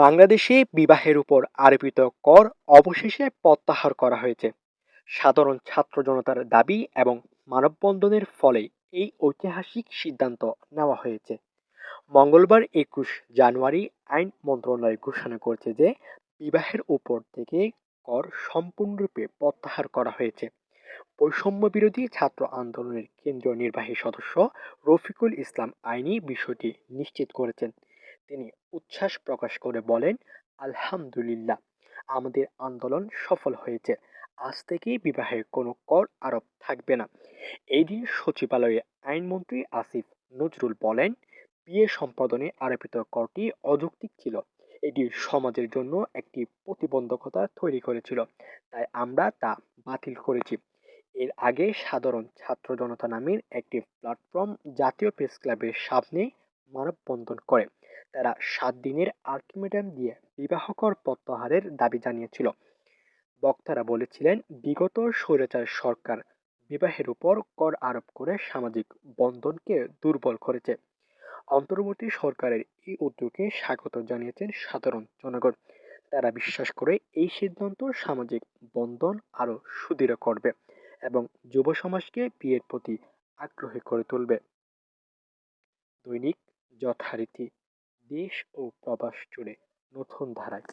বাংলাদেশে বিবাহের উপর আরোপিত কর অবশেষে প্রত্যাহার করা হয়েছে। সাধারণ ছাত্র জনতার দাবি এবং মানববন্ধনের ফলে এই ঐতিহাসিক সিদ্ধান্ত নেওয়া হয়েছে। মঙ্গলবার একুশ জানুয়ারি আইন মন্ত্রণালয় ঘোষণা করেছে যে বিবাহের উপর থেকে কর সম্পূর্ণরূপে প্রত্যাহার করা হয়েছে। বৈষম্য বিরোধী ছাত্র আন্দোলনের কেন্দ্রীয় নির্বাহী সদস্য রফিকুল ইসলাম আইনি বিষয়টি নিশ্চিত করেছেন। তিনি উচ্ছ্বাস প্রকাশ করে বলেন, আলহামদুলিল্লাহ, আমাদের আন্দোলন সফল হয়েছে। আজ থেকে বিবাহের কোনো কর আরোপ থাকবে না। এই দিন সচিবালয়ে আইনমন্ত্রী আসিফ নজরুল বলেন, বিয়ে সম্পাদনে আরোপিত করটি অযৌক্তিক ছিল। এটি সমাজের জন্য একটি প্রতিবন্ধকতা তৈরি করেছিল। তাই আমরা তা বাতিল করেছি। এর আগে সাধারণ ছাত্র জনতা নামের একটি প্ল্যাটফর্ম জাতীয় প্রেস ক্লাবের সামনে মানববন্ধন করে। তারা সাত দিনের আলটিমেটাম দিয়ে বিবাহকর প্রত্যাহারের দাবি জানিয়েছিল। বক্তারা বলেছিলেন, বিগত স্বৈরাচার সরকার বিবাহের উপর কর আরোপ করে সামাজিক বন্ধনকে দুর্বল করেছে। অন্তর্বর্তী সরকারের এই উদ্যোগে স্বাগত জানিয়েছেন সাধারণ জনগণ। তারা বিশ্বাস করে এই সিদ্ধান্ত সামাজিক বন্ধন আরও সুদৃঢ় করবে এবং যুব সমাজকে বিয়ের প্রতি আগ্রহী করে তুলবে। দৈনিক যথারীতি দেশ ও প্রবাস জুড়ে নতুন ধারায়।